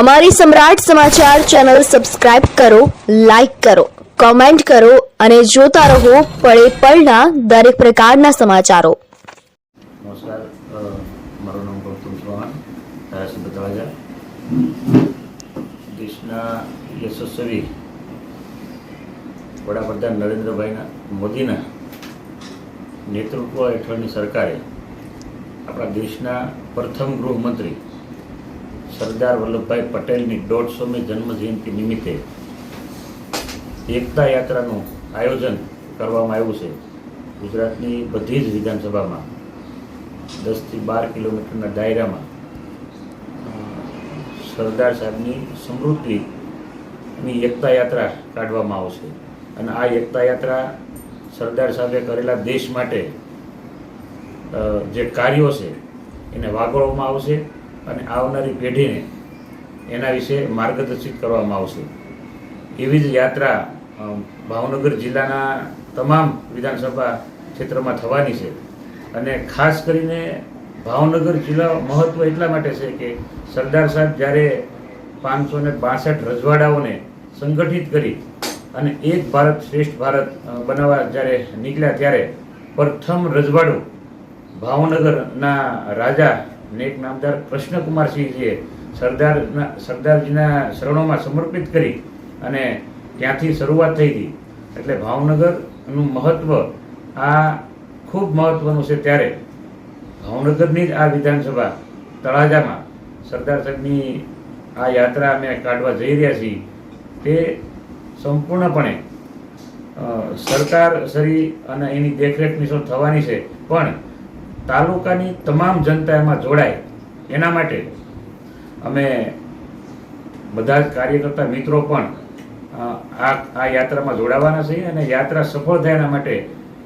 અમારી Samrat Samachar channel subscribe કરો, like કરો, કોમેન્ટ કરો અને જોતા રહો પળે પળના દરેક પ્રકારના સમાચારો. નમસ્કાર મારું નામ ગૌતમ ચૌહાણ, ધારાસભ્ય તળાજા દેશના યશસ્વી વડાપ્રધાન નરેન્દ્રભાઈના, મોદીના નેતૃત્વ હેઠળની સરકારે આપણા દેશના પ્રથમ ગૃહમંત્રી સરદાર વલ્લભભાઈ પટેલની દોઢસોમી જન્મજયંતિ નિમિત્તે એકતા યાત્રાનું આયોજન કરવામાં આવ્યું છે. ગુજરાતની બધી જ વિધાનસભામાં દસથી બાર કિલોમીટરના દાયરામાં સરદાર સાહેબની સમૃદ્ધિની એકતા યાત્રા કાઢવામાં આવશે. અને આ એકતા યાત્રા સરદાર સાહેબે કરેલા દેશ માટે જે કાર્યો છે, એને વાગોળવામાં આવશે. અને આવનારી પેઢીને એના વિશે માર્ગદર્શિત કરવામાં આવશે. એવી જ યાત્રા ભાવનગર જિલ્લાના તમામ વિધાનસભા ક્ષેત્રમાં થવાની છે. અને ખાસ કરીને ભાવનગર જિલ્લા મહત્ત્વ એટલા માટે છે કે સરદાર સાહેબ જ્યારે પાંચસો ને બાસઠ રજવાડાઓને સંગઠિત કરી અને એક ભારત શ્રેષ્ઠ ભારત બનાવવા જ્યારે નીકળ્યા ત્યારે પ્રથમ રજવાડું ભાવનગરના રાજા નેક નામદાર કૃષ્ણકુમારસિંહજીએ સરદારના સરદારજીના શરણોમાં સમર્પિત કરી અને ત્યાંથી શરૂઆત થઈ હતી. એટલે ભાવનગરનું મહત્ત્વ આ ખૂબ મહત્ત્વનું છે ત્યારે. ભાવનગરની જ આ વિધાનસભા તળાજામાં સરદાર સાહેબની આ યાત્રા અમે કાઢવા જઈ રહ્યા છીએ. તે સંપૂર્ણપણે સરકાર શ્રી અને એની દેખરેખ નીચે થવાની છે, પણ તાલુકાની તમામ જનતા એમાં જોડાય. એના માટે અમે બધા જ કાર્યકર્તા મિત્રો પણ આ આ યાત્રામાં જોડાવાના છીએ અને યાત્રા સફળ થાય એના માટે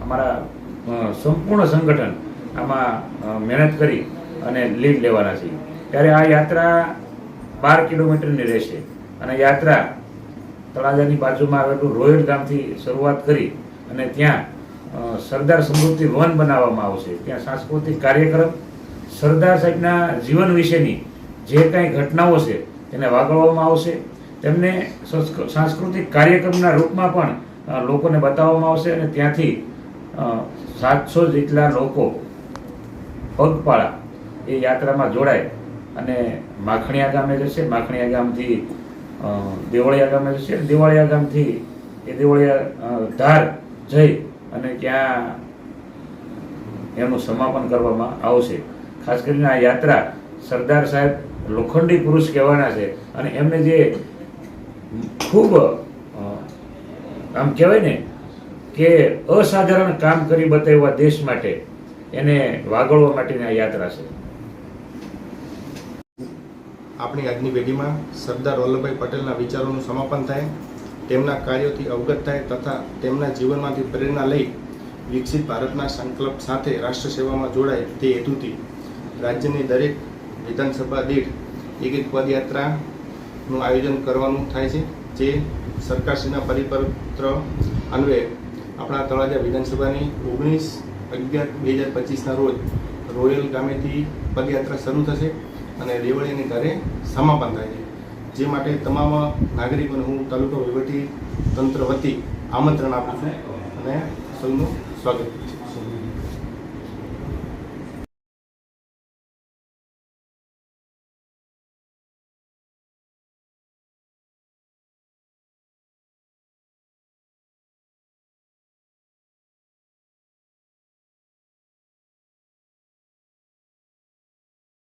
અમારા સંપૂર્ણ સંગઠન આમાં મહેનત કરી અને લીડ લેવાના છીએ. ત્યારે આ યાત્રા બાર કિલોમીટરની રહેશે અને યાત્રા તળાજાની બાજુમાં આવેલું રોયલ ગામથી શરૂઆત કરી અને ત્યાં સરદાર સમૃદ્ધિ વન બનાવવામાં આવશે. ત્યાં સાંસ્કૃતિક કાર્યક્રમ, સરદાર સાહેબના જીવન વિશેની જે કાંઈ ઘટનાઓ છે, તેને વાગળવામાં આવશે. તેમને સાંસ્કૃતિક કાર્યક્રમના રૂપમાં પણ લોકોને બતાવવામાં આવશે અને ત્યાંથી સાતસો જેટલા લોકો પગપાળા એ યાત્રામાં જોડાય અને માખણીયા ગામે જશે. માખણીયા ગામથી દેવળિયા ગામે જશે દેવળિયા ગામથી એ દેવળિયા ધાર જઈ અને ત્યાં એનું સમાપન કરવામાં આવશે. ખાસ કરીને આ યાત્રા સરદાર સાહેબ લોખંડી પુરુષ કહેવાના છે. અને એમને જે ખૂબ આમ કહેવાય ને કે અસાધારણ કામ કરી બતાવ્યા દેશ માટે, એને વાગળવા માટેની આ યાત્રા છે. આપણી આજની પેઢીમાં સરદાર વલ્લભભાઈ પટેલના વિચારોનું સમાપન થાય. તેમના કાર્યોથી અવગત થાય તથા તેમના જીવનમાંથી પ્રેરણા લઈ વિકસિત ભારતના સંકલ્પ સાથે રાષ્ટ્ર સેવામાં જોડાય તે હેતુથી રાજ્યની દરેક વિધાનસભા દીઠ એક એક પદયાત્રાનું આયોજન કરવાનું થાય છે, જે સરકારશ્રીના પરિપત્ર અન્વયે આપણા તળાજા વિધાનસભાની ઓગણીસ અગિયાર બે હજાર પચીસના રોજ રોયલ ગામેથી પદયાત્રા શરૂ થશે અને દેવળીની ઘરે સમાપન થાય છે. જે માટે તમામ નાગરિકોને હું તાલુકા વહીવટી તંત્ર વતી આમંત્રણ આપું છું અને સૌનું સ્વાગત છું.